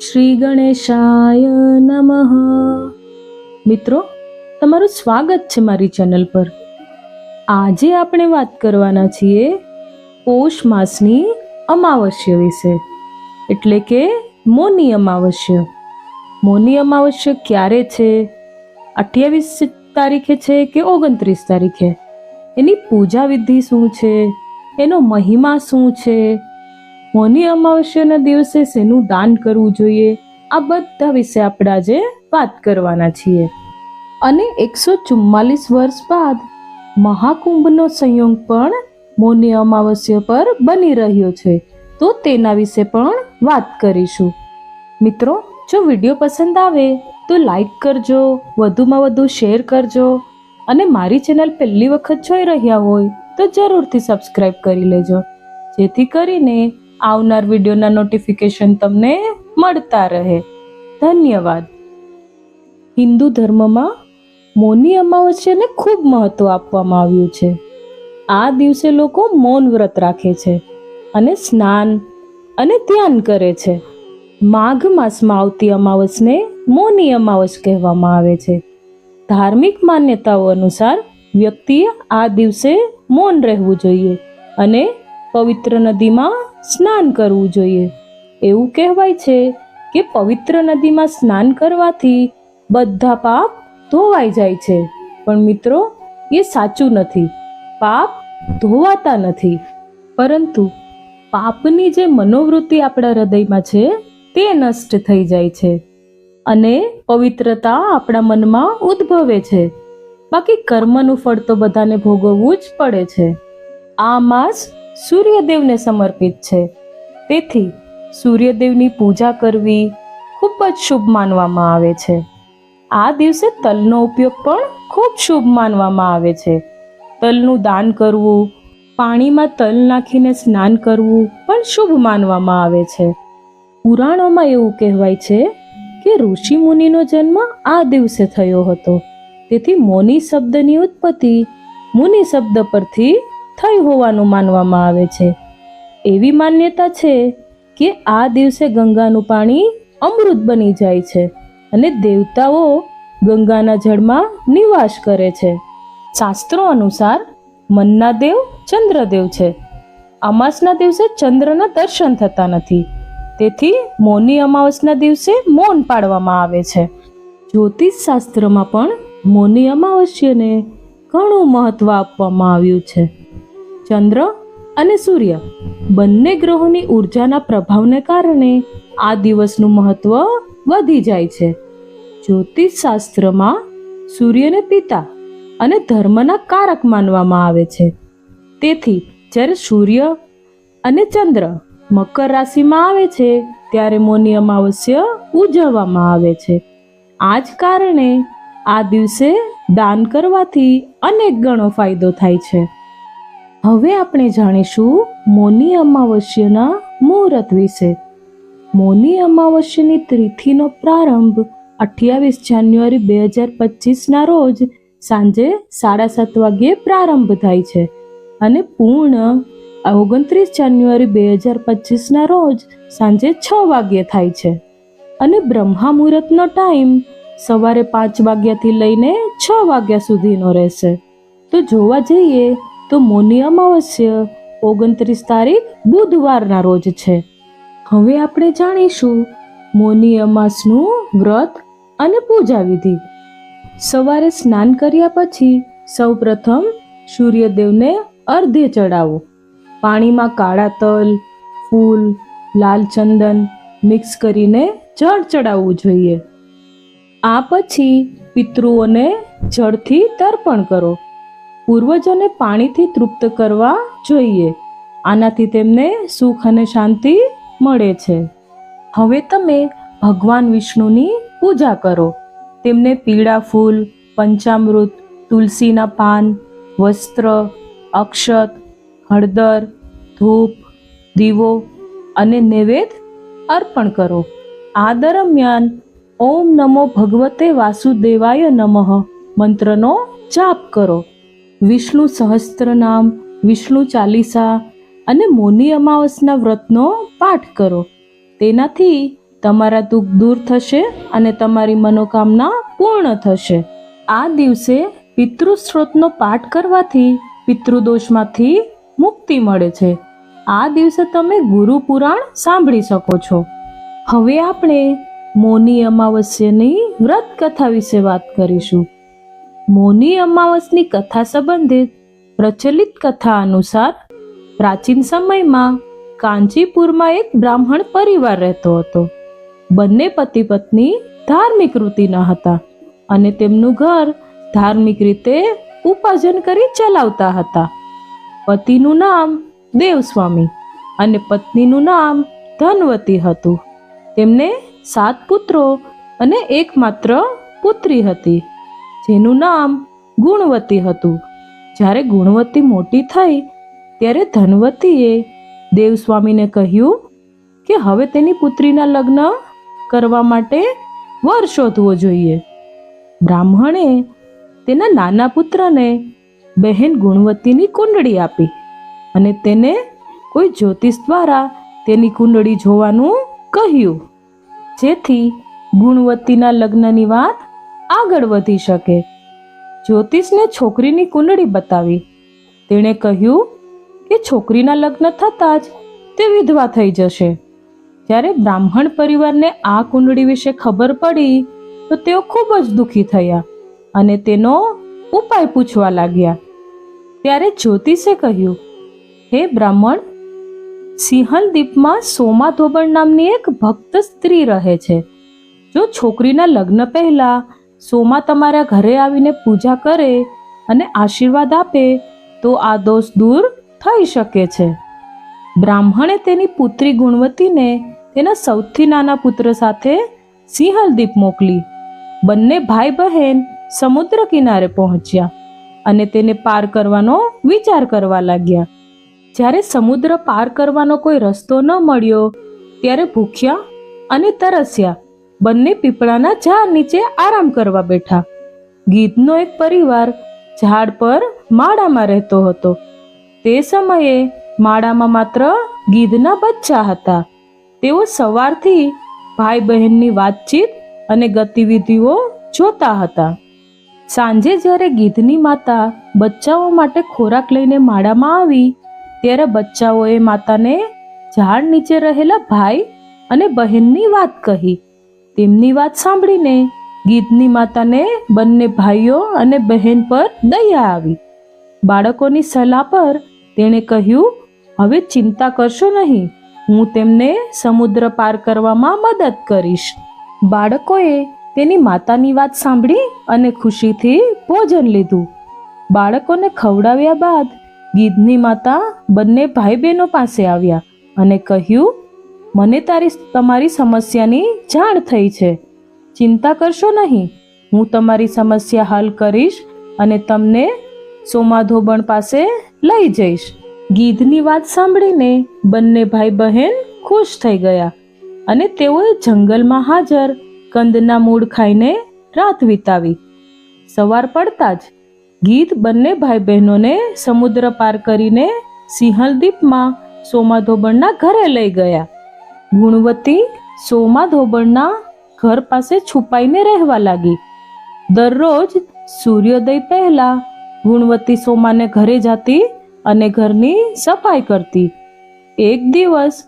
શ્રી ગણેશાય નમઃ. મિત્રો, તમારું સ્વાગત છે મારી ચેનલ પર. આજે આપણે વાત કરવાના છીએ પોષ માસની અમાવસ્ય વિશે. એટલે કે મોની અમાવસ્ય. મોની અમાવસ્ય ક્યારે છે? અઠ્યાવીસ તારીખે છે કે ઓગણત્રીસ તારીખે? એની પૂજા વિધિ શું છે? એનો મહિમા શું છે? મોની અમાવસ્યાના દિવસે શેનું દાન કરવું જોઈએ? આ બધા વિશે આપણે આજે વાત કરવાના છીએ. અને એકસો ચુમ્માલીસ વર્ષ બાદ મહાકુંભનો સંયોગ પણ મોની અમાવસ્યા પર બની રહ્યો છે. તો તેના વિશે પણ વાત કરીશું. મિત્રો, જો વીડિયો પસંદ આવે, તો લાઈક કરજો, વધુમાં વધુ શેર કરજો અને મારી ચેનલ પહેલી વખત જોઈ રહ્યા હોય, તો જરૂરથી સબસ્ક્રાઈબ કરી લેજો. જેથી કરીને આવનાર વિડીયોના નોટિફિકેશન તમને મળતા રહે. ધન્યવાદ. હિન્દુ ધર્મમાં મૌની અમાવસ્યાને ખૂબ મહત્વ આપવામાં આવ્યું છે. આ દિવસે લોકો મૌન વ્રત રાખે છે અને સ્નાન અને ધ્યાન કરે છે. માઘ માસમાં આવતી અમાવસને મૌની અમાવસ કહેવામાં આવે છે. ધાર્મિક માન્યતાઓ અનુસાર વ્યક્તિએ આ દિવસે મૌન રહેવું જોઈએ અને પવિત્ર નદીમાં સ્નાન કરવું જોઈએ. એવું કહેવાય છે કે પવિત્ર નદીમાં સ્નાન કરવાથી બધા પાપ ધોવાઈ જાય છે. પણ મિત્રો, એ સાચું નથી. પાપ ધોવાતા નથી. પરંતુ પાપની જે મનોવૃત્તિ આપણા હૃદયમાં છે, તે નષ્ટ થઈ જાય છે. અને પવિત્રતા આપણા મનમાં ઉદ્ભવે છે. બાકી કર્મનું ફળ તો બધાને ભોગવવું જ પડે છે. આ માસ સૂર્યદેવને સમર્પિત છે. તેથી સૂર્યદેવની પૂજા કરવી ખૂબ જ શુભ માનવામાં આવે છે. આ દિવસે તલનો ઉપયોગ પણ ખૂબ શુભ માનવામાં આવે છે. તલનું દાન કરવું, પાણીમાં તલ નાખીને સ્નાન કરવું પણ શુભ માનવામાં આવે છે. પુરાણોમાં એવું કહેવાય છે કે ઋષિ મુનિનો જન્મ આ દિવસે થયો હતો. તેથી મોની શબ્દની ઉત્પત્તિ મુનિ શબ્દ પરથી થઈ હોવાનું માનવામાં આવે છે. એવી માન્યતા છે કે આ દિવસે ગંગાનું પાણી અમૃત બની જાય છે અને દેવતાઓ ગંગાના જળમાં નિવાસ કરે છે. શાસ્ત્રો અનુસાર મનના દેવ ચંદ્રદેવ છે. અમાસના દિવસે ચંદ્રના દર્શન થતા નથી. તેથી મૌની અમાવસના દિવસે મૌન પાડવામાં આવે છે. જ્યોતિષ શાસ્ત્રમાં પણ મૌની અમાવસ્યને ઘણું મહત્વ આપવામાં આવ્યું છે. ચંદ્ર અને સૂર્ય બંને ગ્રહોની ઉર્જાના પ્રભાવને કારણે આ દિવસનું મહત્વ વધી જાય છે. જ્યોતિષ શાસ્ત્રમાં સૂર્યને પિતા અને ધર્મના કારક માનવામાં આવે છે. તેથી જ્યારે સૂર્ય અને ચંદ્ર મકર રાશિમાં આવે છે, ત્યારે મૌની અમાવસ્ય ઉજવવામાં આવે છે. આ જ કારણે આ દિવસે દાન કરવાથી અનેક ગણો ફાયદો થાય છે. હવે આપણે જાણીશું મૌની અમાવસ્યાના મુહૂર્ત વિશે. મોની અમાવસ્યાની તિથિનો પ્રારંભ અઠ્યાવીસ જાન્યુઆરી બે હજાર પચીસના રોજ સાંજે સાડા સાત વાગ્યે પ્રારંભ થાય છે અને પૂર્ણ ઓગણત્રીસ જાન્યુઆરી બે હજાર પચીસના રોજ સાંજે છ વાગ્યે થાય છે. અને બ્રહ્મા મુહૂર્તનો ટાઈમ સવારે પાંચ વાગ્યાથી લઈને છ વાગ્યા સુધીનો રહેશે. તો જોવા જઈએ તો મૌની અમાવસ્ય ઓગણત્રીસ તારીખ બુધવારના રોજ છે. હવે આપણે જાણીશું મૌની અમાસનું વ્રત અને પૂજા વિધિ. સવારે સ્નાન કર્યા પછી સૌપ્રથમ સૂર્યદેવને અર્ધે ચડાવો પાણીમાં કાળા તલ, ફૂલ, લાલ ચંદન મિક્સ કરીને જળ ચડાવવું જોઈએ. આ પછી પિતૃઓને જળથી તર્પણ કરો. પૂર્વજોને પાણીથી તૃપ્ત કરવા જોઈએ. આનાથી તેમને સુખ અને શાંતિ મળે છે. હવે તમે ભગવાન વિષ્ણુની પૂજા કરો. તેમને પીળા ફૂલ, પંચામૃત, તુલસીના પાન, વસ્ત્ર, અક્ષત, હળદર, ધૂપ, દીવો અને નૈવેદ્ય અર્પણ કરો. આ દરમિયાન ઓમ નમો ભગવતે વાસુદેવાય નમઃ મંત્રનો જાપ કરો. વિષ્ણુ સહસ્ત્ર નામ વિષ્ણુ ચાલીસા અને મૌની અમાવસના વ્રતનો પાઠ કરો. તેનાથી તમારા દુઃખ દૂર થશે અને તમારી મનોકામના પૂર્ણ થશે. આ દિવસે પિતૃસ્ત્રોતનો પાઠ કરવાથી પિતૃદોષમાંથી મુક્તિ મળે છે. આ દિવસે તમે ગુરુ પુરાણ સાંભળી શકો છો. હવે આપણે મોની અમાવસ્યની વ્રત કથા વિશે વાત કરીશું. મોની અમાવસની કથા સંબંધિત પ્રચલિત કથા અનુસાર પ્રાચીન સમયમાં કાંચીપુરમાં એક બ્રાહ્મણ પરિવાર રહેતો હતો. બંને પતિ પત્ની ધાર્મિક વૃત્તિના હતા અને તેમનું ઘર ધાર્મિક રીતે ઉપાર્જન કરી ચલાવતા હતા. પતિનું નામ દેવસ્વામી અને પત્નીનું નામ ધનવતી હતું. તેમને સાત પુત્રો અને એકમાત્ર પુત્રી હતી. જેનું નામ ગુણવતી હતું. જ્યારે ગુણવતી મોટી થઈ, ત્યારે ધનવતીએ દેવસ્વામીને કહ્યું કે હવે તેની પુત્રીના લગ્ન કરવા માટે વર શોધવો જોઈએ. બ્રાહ્મણે તેના નાના પુત્રને બહેન ગુણવતીની કુંડળી આપી અને તેને કોઈ જ્યોતિષ દ્વારા તેની કુંડળી જોવાનું કહ્યું. જેથી ગુણવતીના લગ્નની વાત આગળ વધી શકે. જ્યોતિષને છોકરીની કુંડળી બતાવી. તેણે કહ્યું કે છોકરીના લગ્ન થતાં જ તે વિધવા થઈ જશે. જ્યારે બ્રાહ્મણ પરિવારને આ કુંડળી વિશે ખબર પડી, તો તેઓ ખૂબ જ દુઃખી થયા અને તેનો ઉપાય પૂછવા લાગ્યા. ત્યારે જ્યોતિષે કહ્યું, હે બ્રાહ્મણ સિંહલ દીપમાં સોમા ધોબણ નામની એક ભક્ત સ્ત્રી રહે છે. જો છોકરીના લગ્ન પહેલા સોમા તમારા ઘરે આવીને પૂજા કરે અને આશીર્વાદ આપે, તો આ દોષ દૂર થઈ શકે છે. બ્રાહ્મણે તેની પુત્રી ગુણવતીને તેના સૌથી નાના પુત્ર સાથે સિંહલદીપ મોકલી. બંને ભાઈ બહેન સમુદ્ર કિનારે પહોંચ્યા અને તેને પાર કરવાનો વિચાર કરવા લાગ્યા. જ્યારે સમુદ્ર પાર કરવાનો કોઈ રસ્તો ન મળ્યો, ત્યારે ભૂખ્યા અને તરસ્યા બંને પીપળાના ઝાડ નીચે આરામ કરવા બેઠા. ગીધનો એક પરિવાર ઝાડ પર માળામાં રહેતો હતો. તે સમયે માળામાં માત્ર ગીધના બચ્ચા હતા. તેઓ સવારથી ભાઈ બહેનની વાતચીત અને ગતિવિધિઓ જોતા હતા. સાંજે જ્યારે ગીધની માતા બચ્ચાઓ માટે ખોરાક લઈને માળામાં આવી, ત્યારે બચ્ચાઓએ માતાને ઝાડ નીચે રહેલા ભાઈ અને બહેનની વાત કહી. તેમની વાત સાંભળીને ગીધની માતાને બંને ભાઈઓ અને બહેન પર દયા આવી. બાળકોની સલાહ પર તેણે કહ્યું, હવે ચિંતા કરશો નહીં, હું તેમને સમુદ્ર પાર કરવામાં મદદ કરીશ. બાળકોએ તેની માતાની વાત સાંભળી અને ખુશીથી ભોજન લીધું. બાળકોને ખવડાવ્યા બાદ ગીધની માતા બંને ભાઈ બહેનો પાસે આવ્યા અને કહ્યું મને તારી તમારી સમસ્યાની જાણ થઈ છે. ચિંતા કરશો નહીં. હું તમારી સમસ્યા હલ કરીશ અને તમને સોમાધોબણ પાસે લઈ જઈશ. ગીધની વાત સાંભળીને બંને ભાઈ બહેન ખુશ થઈ ગયા અને તેઓએ જંગલમાં હાજર કંદના મૂળ ખાઈને રાત વિતાવી. સવાર પડતા જ ગીધ બંને ભાઈ બહેનોને સમુદ્ર પાર કરીને સિંહલદીપમાં સોમાધોબણના ઘરે લઈ ગયા. ગુણવતી સોમાધોબણના ઘર પાસે છુપાઈને રહેવા લાગી. દરરોજ સૂર્યોદય પહેલા ગુણવતી સોમાને ઘરે જતી અને ઘરની સફાઈ કરતી. એક દિવસ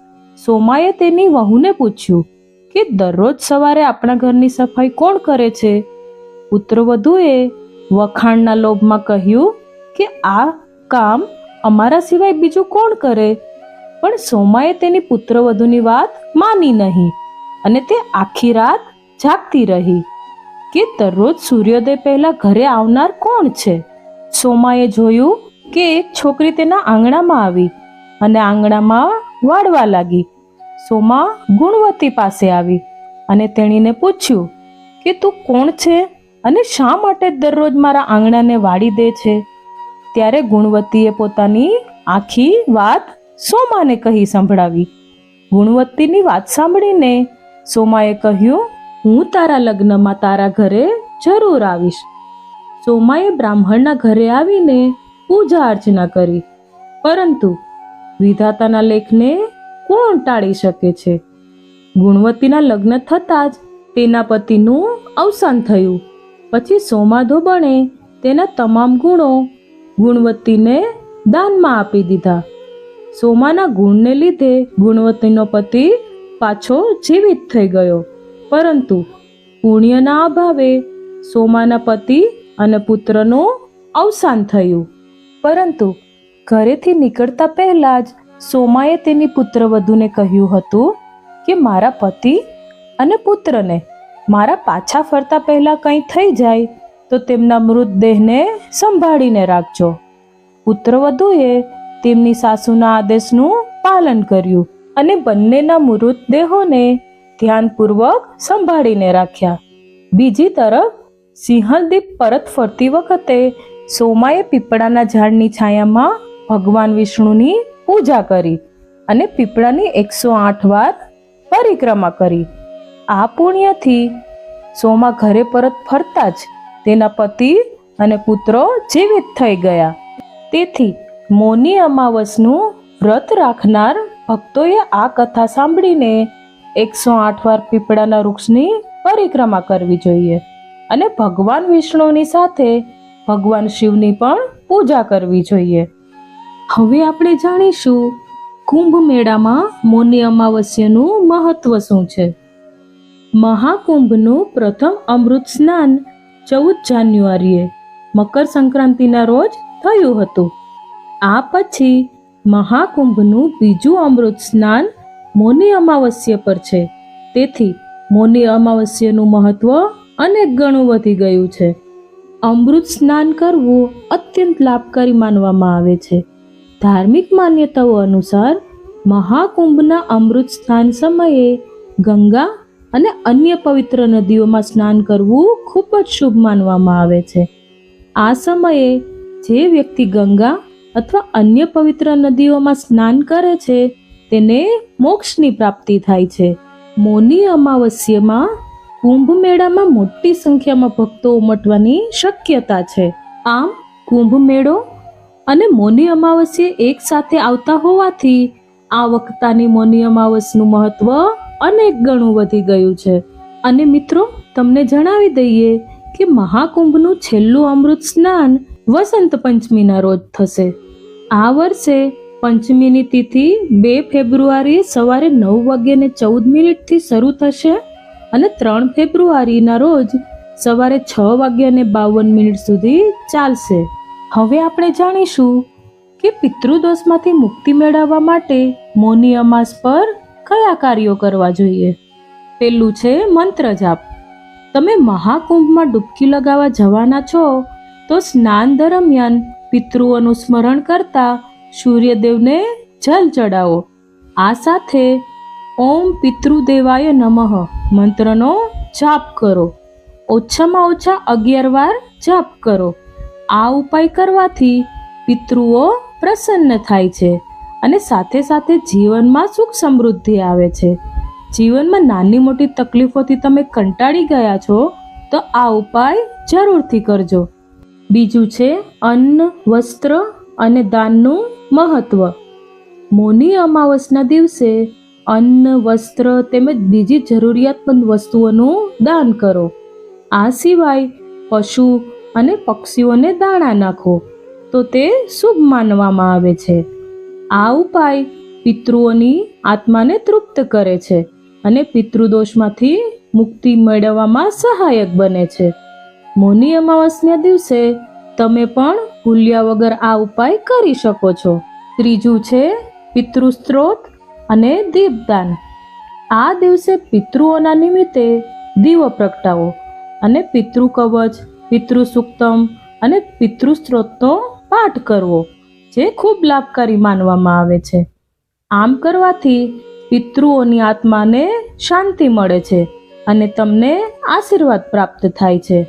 સોમાએ તેની વહુને પૂછ્યું કે દરરોજ સવારે આપણા ઘરની સફાઈ કોણ કરે છે? પુત્રવધુએ વખાણના લોભમાં કહ્યું કે આ કામ અમારા સિવાય બીજું કોણ કરે? પણ સોમાએ તેની પુત્રવધુની વાત માની નહીં અને તે આખી રાત જાગતી રહી કે દરરોજ સૂર્યોદય પહેલા ઘરે આવનાર કોણ છે? સોમાએ જોયું કે એક છોકરી તેના આંગણામાં આવી અને આંગણામાં વાળવા લાગી. સોમા ગુણવતી પાસે આવી અને તેણીને પૂછ્યું કે તું કોણ છે અને શા માટે દરરોજ મારા આંગણાને વાળી દે છે? ત્યારે ગુણવતીએ પોતાની આખી વાત સોમાને કહી સંભળાવી. ગુણવત્તીની વાત સાંભળીને સોમાએ કહ્યું, હું તારા લગ્નમાં તારા ઘરે જરૂર આવીશ. સોમાએ બ્રાહ્મણના ઘરે આવીને પૂજા અર્ચના કરી. પરંતુ વિધાતાના લેખને કોણ ટાળી શકે છે? ગુણવતીના લગ્ન થતાં જ તેના પતિનું અવસાન થયું. પછી સોમાધો બને તેના તમામ ગુણો ગુણવતીને દાનમાં આપી દીધા. સોમાના ગુણને લીધે ગુણવતીનો પતિ પાછો જીવિત થઈ ગયો. પરંતુ પુણ્યના અભાવે સોમાના પતિ અને પુત્રનું અવસાન થયું. પરંતુ ઘરેથી નીકળતા પહેલાં જ સોમાએ તેની પુત્રવધૂને કહ્યું હતું કે, મારા પતિ અને પુત્રને મારા પાછા ફરતા પહેલાં કંઈ થઈ જાય તો તેમના મૃતદેહને સંભાળીને રાખજો. પુત્રવધૂએ તેમની સાસુના આદેશનું પાલન કર્યું અને બંનેના મૃતદેહોને ધ્યાનપૂર્વક સંભાળીને રાખ્યા. બીજી તરફ, સિંહલદીપ પરત ફરતી વખતે સોમાએ પીપળાના ઝાડની છાયામાં ભગવાન વિષ્ણુની પૂજા કરી અને પીપળાની એકસો આઠ વાર પરિક્રમા કરી. આ પુણ્યથી સોમા ઘરે પરત ફરતા જ તેના પતિ અને પુત્રો જીવિત થઈ ગયા. તેથી મૌની અમાવસનું વ્રત રાખનાર ભક્તોએ આ કથા સાંભળીને એકસો આઠ વાર પીપળાના વૃક્ષની પરિક્રમા કરવી જોઈએ અને ભગવાન વિષ્ણુની સાથે ભગવાન શિવની પણ પૂજા કરવી જોઈએ. હવે આપણે જાણીશું, કુંભ મેળામાં મૌની અમાવસ્યાનું મહત્વ શું છે? મહાકુંભનું પ્રથમ અમૃત સ્નાન ચૌદ જાન્યુઆરીએ મકર સંક્રાંતિના રોજ થયું હતું. આ પછી મહાકુંભનું બીજું અમૃત સ્નાન મૌની અમાવસ્ય પર છે. તેથી મૌની અમાવસ્યાનું મહત્વ અનેક ગણું વધી ગયું છે. અમૃત સ્નાન કરવું અત્યંત લાભકારી માનવામાં આવે છે. ધાર્મિક માન્યતાઓ અનુસાર મહાકુંભના અમૃત સ્નાન સમયે ગંગા અને અન્ય પવિત્ર નદીઓમાં સ્નાન કરવું ખૂબ જ શુભ માનવામાં આવે છે. આ સમયે જે વ્યક્તિ ગંગા અથવા અન્ય પવિત્ર નદીઓમાં સ્નાન કરે છે, તેને મોક્ષની પ્રાપ્તિ થાય છે. મૌની અમાવસ્યામાં કુંભ મેળામાં મોટી સંખ્યામાં ભક્તો ઉમટવાની શક્યતા છે. આમ કુંભ મેળો અને મૌની અમાવસ્યા એક સાથે આવતા હોવાથી આ વખતાની મૌની અમાવસનું મહત્વ અનેક ગણું વધી ગયું છે. અને મિત્રો, તમને જણાવી દઈએ કે મહાકુંભનું છેલ્લું અમૃત સ્નાન વસંત પંચમીના રોજ થશે. આ વર્ષે પંચમીની તિથિ બે ફેબ્રુઆરી સવારે નવ વાગ્યાને ચૌદ મિનિટથી શરૂ થશે અને ત્રણ ફેબ્રુઆરીના રોજ સવારે છ વાગ્યાને બાવન મિનિટ સુધી ચાલશે. હવે આપણે જાણીશું કે પિતૃદોષમાંથી મુક્તિ મેળવવા માટે મૌની અમાસ પર કયા કાર્યો કરવા જોઈએ. પેલું છે મંત્ર જાપ. તમે મહાકુંભમાં ડૂબકી લગાવવા જવાના છો તો સ્નાન દરમિયાન પિતૃઓનું સ્મરણ કરતા સૂર્યદેવને જલ ચડાવો. આ સાથે ઓમ પિતૃદેવાય નમઃ મંત્રનો જાપ કરો. ઓછામાં ઓછા અગિયાર વાર જાપ કરો. આ ઉપાય કરવાથી પિતૃઓ પ્રસન્ન થાય છે અને સાથે સાથે જીવનમાં સુખ સમૃદ્ધિ આવે છે. જીવનમાં નાની મોટી તકલીફોથી તમે કંટાળી ગયા છો તો આ ઉપાય જરૂરથી કરજો. બીજું છે અન્ન, વસ્ત્ર અને દાનનું મહત્વ. મોની અમાવસના દિવસે અન્ન, વસ્ત્ર તેમજ બીજી જરૂરિયાતમંદ વસ્તુઓનું દાન કરો. આ સિવાય પશુ અને પક્ષીઓને દાણા નાખો, તો તે શુભ માનવામાં આવે છે. આ ઉપાય પિતૃઓની આત્માને તૃપ્ત કરે છે અને પિતૃદોષમાંથી મુક્તિ મેળવવામાં સહાયક બને છે. મૌની અમાવસના દિવસે તમે પણ ભૂલ્યા વગર આ ઉપાય કરી શકો છો. ત્રીજું છે પિતૃસ્ત્રોત અને દીપદાન. આ દિવસે પિતૃઓના નિમિત્તે દીવો પ્રગટાવો અને પિતૃ કવચ પિતૃ સુક્તમ અને પિતૃસ્ત્રોતનો પાઠ કરવો, જે ખૂબ લાભકારી માનવામાં આવે છે. આમ કરવાથી પિતૃઓની આત્માને શાંતિ મળે છે અને તમને આશીર્વાદ પ્રાપ્ત થાય છે.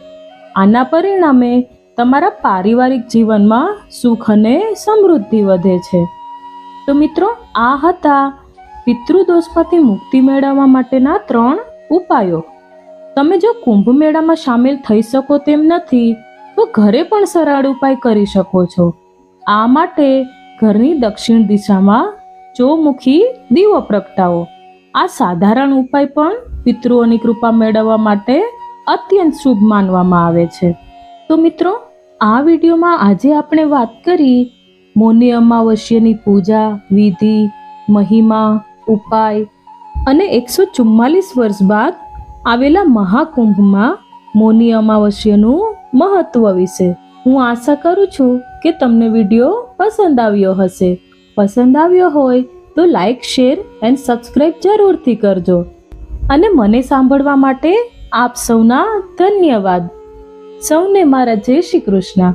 આના પરિણામે તમારા પારિવારિક જીવનમાં સુખ અને સમૃદ્ધિ વધે છે. તો મિત્રો, આ હતા પિતૃદોષમાંથી મુક્તિ મેળવવા માટેના ત્રણ ઉપાયો. તમે જો કુંભ મેળામાં સામેલ થઈ શકો તેમ નથી, તો ઘરે પણ સરળ ઉપાય કરી શકો છો. આ માટે ઘરની દક્ષિણ દિશામાં ચોમુખી દીવો પ્રગટાવો. આ સાધારણ ઉપાય પણ પિતૃઓની કૃપા મેળવવા માટે અત્યંત શુભ માનવામાં આવે છે. તો મિત્રો, આ વિડીયોમાં આજે આપણે વાત કરી મૌની અમાવસ્યાની પૂજા, વિધિ, મહિમા, ઉપાય અને એકસો ચુમ્માલીસ વર્ષ બાદ આવેલા મહાકુંભમાં મૌની અમાવસ્યાનું મહત્વ વિશે હું આશા કરું છું કે તમને વીડિયો પસંદ આવ્યો હશે. પસંદ આવ્યો હોય તો લાઈક, શેર એન્ડ સબસ્ક્રાઈબ જરૂરથી કરજો. અને મને સાંભળવા માટે આપ સૌના ધન્યવાદ. સૌને મારા જય શ્રી કૃષ્ણ.